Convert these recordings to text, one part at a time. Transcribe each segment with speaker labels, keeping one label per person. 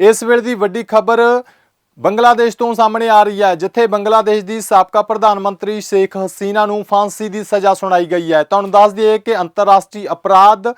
Speaker 1: ਇਸ ਵੇਲੇ ਦੀ ਵੱਡੀ ਖਬਰ ਬੰਗਲਾਦੇਸ਼ ਤੋਂ ਸਾਹਮਣੇ ਆ ਰਹੀ ਹੈ, ਜਿੱਥੇ ਬੰਗਲਾਦੇਸ਼ ਦੀ ਸਾਬਕਾ ਪ੍ਰਧਾਨ ਮੰਤਰੀ ਸ਼ੇਖ ਹਸੀਨਾ ਨੂੰ ਫਾਂਸੀ ਦੀ ਸਜ਼ਾ ਸੁਣਾਈ ਗਈ ਹੈ। ਤੁਹਾਨੂੰ ਦੱਸ ਦਈਏ ਕਿ ਅੰਤਰਰਾਸ਼ਟਰੀ ਅਪਰਾਧ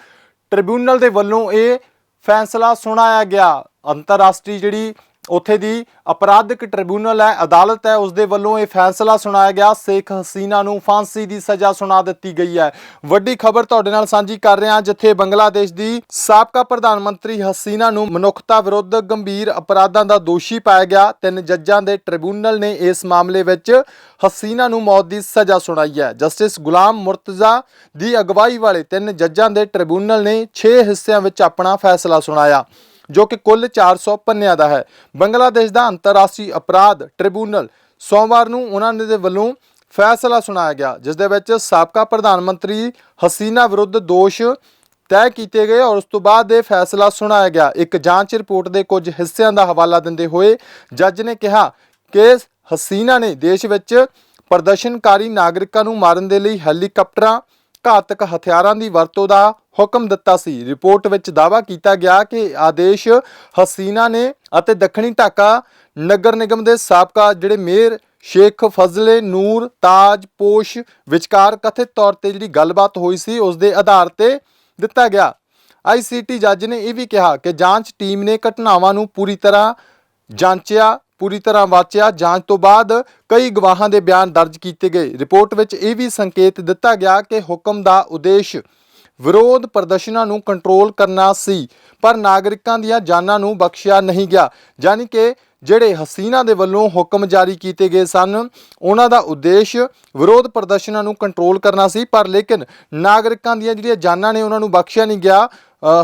Speaker 1: ਟ੍ਰਿਬਿਊਨਲ ਦੇ ਵੱਲੋਂ ਇਹ ਫੈਸਲਾ ਸੁਣਾਇਆ ਗਿਆ। ਅੰਤਰਰਾਸ਼ਟਰੀ ਜਿਹੜੀ ਉੱਥੇ ਦੀ ਅਪਰਾਧਿਕ ਟ੍ਰਿਬਿਊਨਲ ਹੈ, ਅਦਾਲਤ ਹੈ ਉਸ ਦੇ ਵੱਲੋਂ ਇਹ ਫੈਸਲਾ ਸੁਣਾਇਆ ਗਿਆ। ਸ਼ੇਖ ਹਸੀਨਾ ਨੂੰ ਫਾਂਸੀ ਦੀ ਸਜ਼ਾ ਸੁਣਾ ਦਿੱਤੀ ਗਈ ਹੈ। ਵੱਡੀ ਖਬਰ ਤੁਹਾਡੇ ਨਾਲ ਸਾਂਝੀ ਕਰ ਰਹੇ ਹਾਂ, ਜਿੱਥੇ ਬੰਗਲਾਦੇਸ਼ ਦੀ ਸਾਬਕਾ ਪ੍ਰਧਾਨ ਮੰਤਰੀ ਹਸੀਨਾ ਨੂੰ ਮਨੁੱਖਤਾ ਵਿਰੁੱਧ ਗੰਭੀਰ ਅਪਰਾਧਾਂ ਦਾ ਦੋਸ਼ੀ ਪਾਇਆ ਗਿਆ। ਤਿੰਨ ਜੱਜਾਂ ਦੇ ਟ੍ਰਿਬਿਊਨਲ ਨੇ ਇਸ ਮਾਮਲੇ ਵਿੱਚ ਹਸੀਨਾ ਨੂੰ ਮੌਤ ਦੀ ਸਜ਼ਾ ਸੁਣਾਈ ਹੈ। ਜਸਟਿਸ ਗੁਲਾਮ ਮੁਰਤਜ਼ਾ ਦੀ ਅਗਵਾਈ ਵਾਲੇ ਤਿੰਨ ਜੱਜਾਂ ਦੇ ਟ੍ਰਿਬਿਊਨਲ ਨੇ 6 ਹਿੱਸਿਆਂ ਵਿੱਚ ਆਪਣਾ ਫੈਸਲਾ ਸੁਣਾਇਆ। ਜੋ ਕਿ ਕੁੱਲ 400 ਪੰਨਿਆਂ ਦਾ ਹੈ। ਬੰਗਲਾਦੇਸ਼ ਦਾ ਅੰਤਰਰਾਸ਼ਟਰੀ ਅਪਰਾਧ ਟ੍ਰਿਬਿਊਨਲ ਸੋਮਵਾਰ ਨੂੰ ਉਹਨਾਂ ਦੇ ਵੱਲੋਂ ਫੈਸਲਾ ਸੁਣਾਇਆ ਗਿਆ, ਜਿਸ ਦੇ ਵਿੱਚ ਸਾਬਕਾ ਪ੍ਰਧਾਨ ਮੰਤਰੀ ਹਸੀਨਾ ਵਿਰੁੱਧ ਦੋਸ਼ ਤੈਅ ਕੀਤੇ ਗਏ ਔਰ ਉਸ ਤੋਂ ਬਾਅਦ ਇਹ ਫੈਸਲਾ ਸੁਣਾਇਆ ਗਿਆ। ਇੱਕ ਜਾਂਚ ਰਿਪੋਰਟ ਦੇ ਕੁਝ ਹਿੱਸਿਆਂ ਦਾ ਹਵਾਲਾ ਦਿੰਦੇ ਹੋਏ ਜੱਜ ਨੇ ਕਿਹਾ ਕਿ ਹਸੀਨਾ ਨੇ ਦੇਸ਼ ਵਿੱਚ ਪ੍ਰਦਰਸ਼ਨਕਾਰੀ ਨਾਗਰਿਕਾਂ ਨੂੰ ਮਾਰਨ ਦੇ ਲਈ ਹੈਲੀਕਾਪਟਰਾਂ, ਘਾਤਕ ਹਥਿਆਰਾਂ ਦੀ ਵਰਤੋਂ ਦਾ ਹੁਕਮ ਦਿੱਤਾ ਸੀ। ਰਿਪੋਰਟ ਵਿੱਚ ਦਾਅਵਾ ਕੀਤਾ ਗਿਆ ਕਿ ਆਦੇਸ਼ ਹਸੀਨਾ ਨੇ ਅਤੇ ਦੱਖਣੀ ਢਾਕਾ ਨਗਰ ਨਿਗਮ ਦੇ ਸਾਬਕਾ ਜਿਹੜੇ ਮੇਅਰ ਸ਼ੇਖ ਫਜ਼ਲੇ ਨੂਰ ਤਾਜ ਪੋਸ਼ ਵਿਚਕਾਰ ਕਥਿਤ ਤੌਰ ਤੇ ਜਿਹੜੀ ਗੱਲਬਾਤ ਹੋਈ ਸੀ, ਉਸ ਦੇ ਆਧਾਰ ਤੇ ਦਿੱਤਾ ਗਿਆ। ਆਈਸੀਟੀ ਜੱਜ ਨੇ ਇਹ ਵੀ ਕਿਹਾ ਕਿ ਜਾਂਚ ਟੀਮ ਨੇ ਘਟਨਾਵਾਂ ਨੂੰ ਪੂਰੀ ਤਰ੍ਹਾਂ ਜਾਂਚਿਆ, ਪੂਰੀ ਤਰ੍ਹਾਂ ਵਾਚਿਆ। ਜਾਂਚ ਤੋਂ ਬਾਅਦ ਕਈ ਗਵਾਹਾਂ ਦੇ ਬਿਆਨ ਦਰਜ ਕੀਤੇ ਗਏ। ਰਿਪੋਰਟ ਵਿੱਚ ਇਹ ਵੀ ਸੰਕੇਤ ਦਿੱਤਾ ਗਿਆ ਕਿ ਹੁਕਮ ਦਾ ਉਦੇਸ਼ ਵਿਰੋਧ ਪ੍ਰਦਰਸ਼ਨਾਂ ਨੂੰ ਕੰਟਰੋਲ ਕਰਨਾ ਸੀ, ਪਰ ਨਾਗਰਿਕਾਂ ਦੀਆਂ ਜਾਨਾਂ ਨੂੰ ਬਖਸ਼ਿਆ ਨਹੀਂ ਗਿਆ। ਯਾਨੀ ਕਿ ਜਿਹੜੇ ਹਸੀਨਾ ਦੇ ਵੱਲੋਂ ਹੁਕਮ ਜਾਰੀ ਕੀਤੇ ਗਏ ਸਨ, ਉਹਨਾਂ ਦਾ ਉਦੇਸ਼ ਵਿਰੋਧ ਪ੍ਰਦਰਸ਼ਨਾਂ ਨੂੰ ਕੰਟਰੋਲ ਕਰਨਾ ਸੀ, ਪਰ ਲੇਕਿਨ ਨਾਗਰਿਕਾਂ ਦੀਆਂ ਜਿਹੜੀਆਂ ਜਾਨਾਂ ਨੇ, ਉਹਨਾਂ ਨੂੰ ਬਖਸ਼ਿਆ ਨਹੀਂ ਗਿਆ।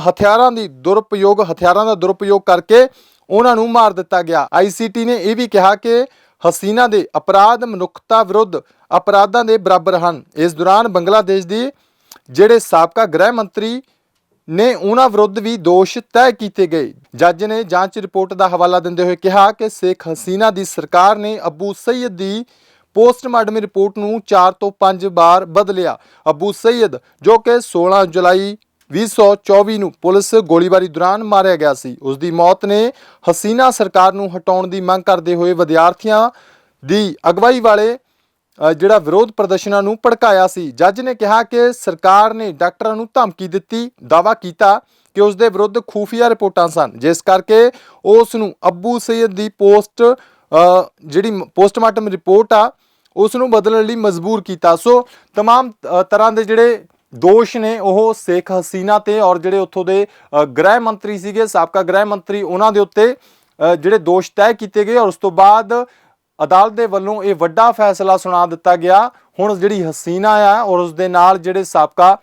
Speaker 1: ਹਥਿਆਰਾਂ ਦੀ ਦੁਰਉਪਯੋਗ, ਹਥਿਆਰਾਂ ਦਾ ਦੁਰਉਪਯੋਗ ਕਰਕੇ ਉਹਨਾਂ ਨੂੰ ਮਾਰ ਦਿੱਤਾ ਗਿਆ। ਆਈਸੀਟੀ ਨੇ ਇਹ ਵੀ ਕਿਹਾ ਕਿ ਹਸੀਨਾ ਦੇ ਅਪਰਾਧ ਮਨੁੱਖਤਾ ਵਿਰੁੱਧ ਅਪਰਾਧਾਂ ਦੇ ਬਰਾਬਰ ਹਨ। ਇਸ ਦੌਰਾਨ ਬੰਗਲਾਦੇਸ਼ ਦੀ ਜਿਹੜੇ ਸਾਬਕਾ ਗ੍ਰਹਿ ਮੰਤਰੀ ਨੇ ਉਹਨਾਂ ਵਿਰੁੱਧ ਵੀ ਦੋਸ਼ ਤੈਅ ਕੀਤੇ ਗਏ। ਜੱਜ ਨੇ ਜਾਂਚ ਰਿਪੋਰਟ ਦਾ ਹਵਾਲਾ ਦਿੰਦੇ ਹੋਏ ਕਿਹਾ ਕਿ ਸ਼ੇਖ ਹਸੀਨਾ ਦੀ ਸਰਕਾਰ ਨੇ ਅਬੂ ਸਈਦ ਦੀ ਪੋਸਟਮਾਰਟਮ ਰਿਪੋਰਟ ਨੂੰ 4 ਤੋਂ 5 ਵਾਰ ਬਦਲਿਆ। ਅਬੂ ਸਈਦ, ਜੋ ਕਿ 16 ਜੁਲਾਈ 2024 ਨੂੰ ਪੁਲਿਸ ਗੋਲੀਬਾਰੀ ਦੌਰਾਨ ਮਾਰਿਆ ਗਿਆ ਸੀ, ਉਸ ਦੀ ਮੌਤ ਨੇ ਹਸੀਨਾ ਸਰਕਾਰ ਨੂੰ ਹਟਾਉਣ ਦੀ ਮੰਗ ਕਰਦੇ ਹੋਏ ਵਿਦਿਆਰਥੀਆਂ ਦੀ ਅਗਵਾਈ ਵਾਲੇ ਜਿਹੜਾ ਵਿਰੋਧ ਪ੍ਰਦਰਸ਼ਨਾਂ ਨੂੰ ਭੜਕਾਇਆ ਸੀ ਜੱਜ ਨੇ ਕਿਹਾ ਕਿ ਸਰਕਾਰ ਨੇ ਡਾਕਟਰਾਂ ਨੂੰ ਧਮਕੀ ਦਿੱਤੀ ਦਾਵਾ ਕੀਤਾ ਕਿ ਉਸ ਦੇ ਵਿਰੁੱਧ ਖੂਫੀਆ ਰਿਪੋਰਟਾਂ ਸਨ ਜਿਸ ਕਰਕੇ ਉਸ ਨੂੰ ਅੱਬੂ ਸੈਦ ਦੀ ਪੋਸਟ ਅ, ਜਿਹੜੀ ਪੋਸਟਮਾਰਟਮ ਰਿਪੋਰਟ ਆ ਉਸ ਨੂੰ ਬਦਲਣ ਲਈ ਮਜਬੂਰ ਕੀਤਾ ਸੋ तमाम ਅ, ਤਰ੍ਹਾਂ ਦੇ ਜਿਹੜੇ ਦੋਸ਼ ਨੇ ਉਹ ਸ਼ੇਖ ਹਸੀਨਾ ਤੇ ਔਰ ਜਿਹੜੇ ਉੱਥੋਂ ਦੇ ਅ, ਗ੍ਰਹਿ ਮੰਤਰੀ ਸੀਗੇ ਸਾਬਕਾ ਗ੍ਰਹਿ ਮੰਤਰੀ ਉਹਨਾਂ ਦੇ ਉੱਤੇ ਅ, ਜਿਹੜੇ ਦੋਸ਼ ਤੈਅ ਕੀਤੇ ਗਏ ਔਰ ਉਸ ਤੋਂ ਬਾਅਦ ਅਦਾਲਤ ਦੇ ਵੱਲੋਂ ਇਹ ਵੱਡਾ ਫੈਸਲਾ ਸੁਣਾ ਦਿੱਤਾ ਗਿਆ। ਹੁਣ ਜਿਹੜੀ ਹਸੀਨਾ ਆ ਔਰ ਉਸ ਦੇ ਨਾਲ ਜਿਹੜੇ ਸਾਬਕਾ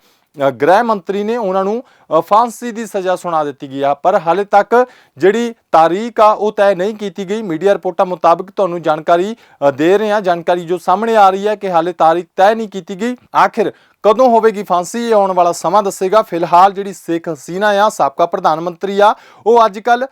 Speaker 1: ਗ੍ਰਹਿ ਮੰਤਰੀ ਨੇ ਉਹਨਾਂ ਨੂੰ ਫਾਂਸੀ ਦੀ ਸਜ਼ਾ ਸੁਣਾ ਦਿੱਤੀ ਗਈ ਆ। ਪਰ ਹਾਲੇ ਤੱਕ ਜਿਹੜੀ ਤਾਰੀਖ ਆ, ਉਹ ਤੈਅ ਨਹੀਂ ਕੀਤੀ ਗਈ। ਮੀਡੀਆ ਰਿਪੋਰਟਾਂ ਮੁਤਾਬਕ ਤੁਹਾਨੂੰ ਜਾਣਕਾਰੀ ਦੇ ਰਹੇ ਹਾਂ ਜਾਣਕਾਰੀ ਜੋ ਸਾਹਮਣੇ ਆ ਰਹੀ ਹੈ ਕਿ ਹਾਲੇ ਤਾਰੀਖ ਤੈਅ ਨਹੀਂ ਕੀਤੀ ਗਈ। ਆਖਿਰ ਕਦੋਂ ਹੋਵੇਗੀ ਫਾਂਸੀ, ਇਹ ਆਉਣ ਵਾਲਾ ਸਮਾਂ ਦੱਸੇਗਾ। ਫਿਲਹਾਲ ਜਿਹੜੀ ਸ਼ੇਖ ਹਸੀਨਾ ਆ, ਸਾਬਕਾ ਪ੍ਰਧਾਨ ਮੰਤਰੀ ਆ, ਉਹ ਅੱਜ ਕੱਲ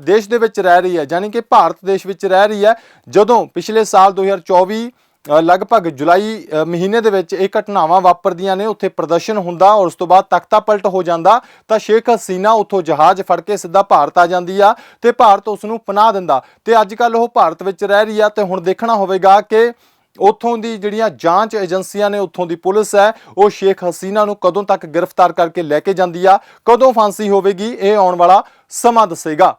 Speaker 1: ਦੇਸ਼ ਦੇ ਵਿੱਚ ਰਹਿ ਰਹੀ ਹੈ ਯਾਨੀ ਕਿ ਭਾਰਤ ਦੇਸ਼ ਵਿੱਚ ਰਹਿ ਰਹੀ ਹੈ। ਜਦੋਂ ਪਿਛਲੇ ਸਾਲ 2024 ਅ, ਲਗਭਗ ਜੁਲਾਈ ਮਹੀਨੇ ਦੇ ਵਿੱਚ ਇਹ ਘਟਨਾਵਾਂ ਵਾਪਰਦੀਆਂ ਨੇ ਉੱਥੇ ਪ੍ਰਦਰਸ਼ਨ ਹੁੰਦਾ ਔਰ ਉਸ ਤੋਂ ਬਾਅਦ ਤਖਤਾ ਪਲਟ ਹੋ ਜਾਂਦਾ ਤਾਂ ਸ਼ੇਖ ਹਸੀਨਾ ਉੱਥੋਂ ਜਹਾਜ਼ ਫੜ ਕੇ ਸਿੱਧਾ ਭਾਰਤ ਆ ਜਾਂਦੀ ਆ ਤੇ ਭਾਰਤ ਉਸ ਨੂੰ ਪਨਾਹ ਦਿੰਦਾ। ਤੇ ਅੱਜ ਕੱਲ ਉਹ ਭਾਰਤ ਵਿੱਚ ਰਹਿ ਰਹੀ ਆ ਤੇ ਹੁਣ ਦੇਖਣਾ ਹੋਵੇਗਾ ਕਿ ਉੱਥੋਂ ਦੀ ਜਿਹੜੀਆਂ ਜਾਂਚ ਏਜੰਸੀਆਂ ਨੇ ਉੱਥੋਂ ਦੀ ਪੁਲਿਸ ਹੈ ਉਹ ਸ਼ੇਖ ਹਸੀਨਾ ਨੂੰ ਕਦੋਂ ਤੱਕ ਗ੍ਰਿਫਤਾਰ ਕਰਕੇ ਲੈ ਕੇ ਜਾਂਦੀ ਆ ਕਦੋਂ ਫਾਂਸੀ ਹੋਵੇਗੀ ਇਹ ਆਉਣ ਵਾਲਾ ਸਮਾਂ ਦੱਸੇਗਾ।